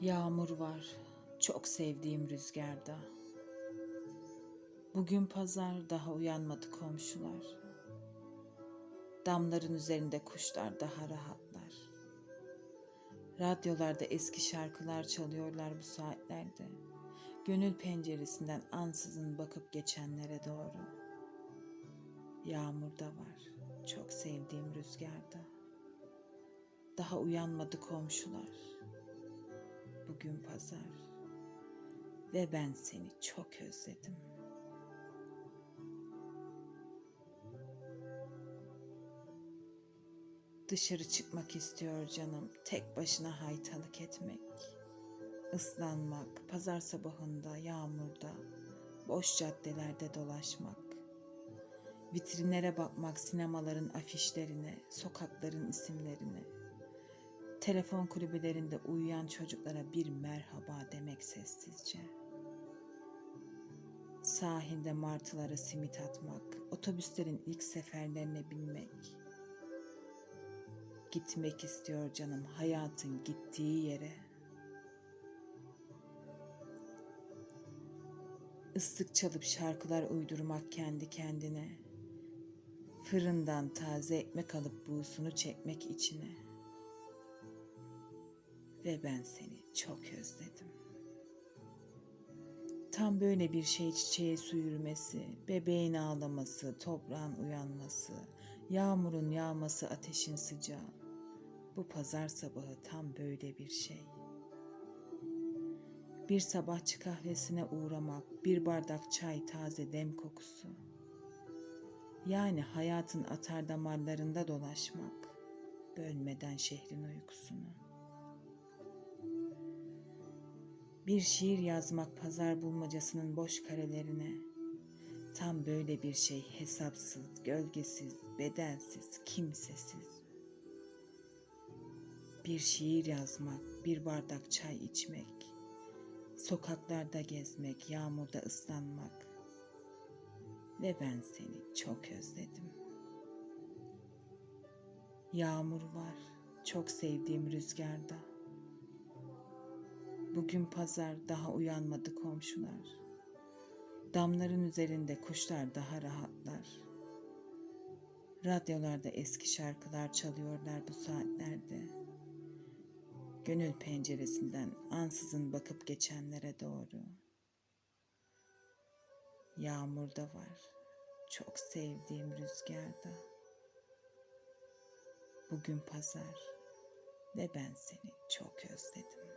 Yağmur var, çok sevdiğim rüzgarda. Bugün pazar, daha uyanmadı komşular. Damların üzerinde kuşlar daha rahatlar. Radyolarda eski şarkılar çalıyorlar bu saatlerde. Gönül penceresinden ansızın bakıp geçenlere doğru. Yağmur da var, çok sevdiğim rüzgarda. Daha uyanmadı komşular. Bugün pazar ve ben seni çok özledim. Dışarı çıkmak istiyor canım, tek başına haytalık etmek. Islanmak, pazar sabahında, yağmurda, boş caddelerde dolaşmak. Vitrinlere bakmak, sinemaların afişlerine, sokakların isimlerine. Telefon kulübelerinde uyuyan çocuklara bir merhaba demek sessizce. Sahilde martılara simit atmak, otobüslerin ilk seferlerine binmek. Gitmek istiyor canım hayatın gittiği yere. Islık çalıp şarkılar uydurmak kendi kendine. Fırından taze ekmek alıp buğusunu çekmek içine. Ve ben seni çok özledim. Tam böyle bir şey çiçeğe su yürümesi, bebeğin ağlaması, toprağın uyanması, yağmurun yağması, ateşin sıcağı. Bu pazar sabahı tam böyle bir şey. Bir sabahçı kahvesine uğramak, bir bardak çay, taze dem kokusu. Yani hayatın atar damarlarında dolaşmak, bölmeden şehrin uykusunu. Bir şiir yazmak pazar bulmacasının boş karelerine. Tam böyle bir şey hesapsız, gölgesiz, bedensiz, kimsesiz. Bir şiir yazmak, bir bardak çay içmek, sokaklarda gezmek, yağmurda ıslanmak ve ben seni çok özledim. Yağmur var, çok sevdiğim rüzgarda. Bugün pazar daha uyanmadı komşular. Damların üzerinde kuşlar daha rahatlar. Radyolarda eski şarkılar çalıyorlar bu saatlerde. Gönül penceresinden ansızın bakıp geçenlere doğru. Yağmur da var. Çok sevdiğim rüzgarda. Bugün pazar ve ben seni çok özledim.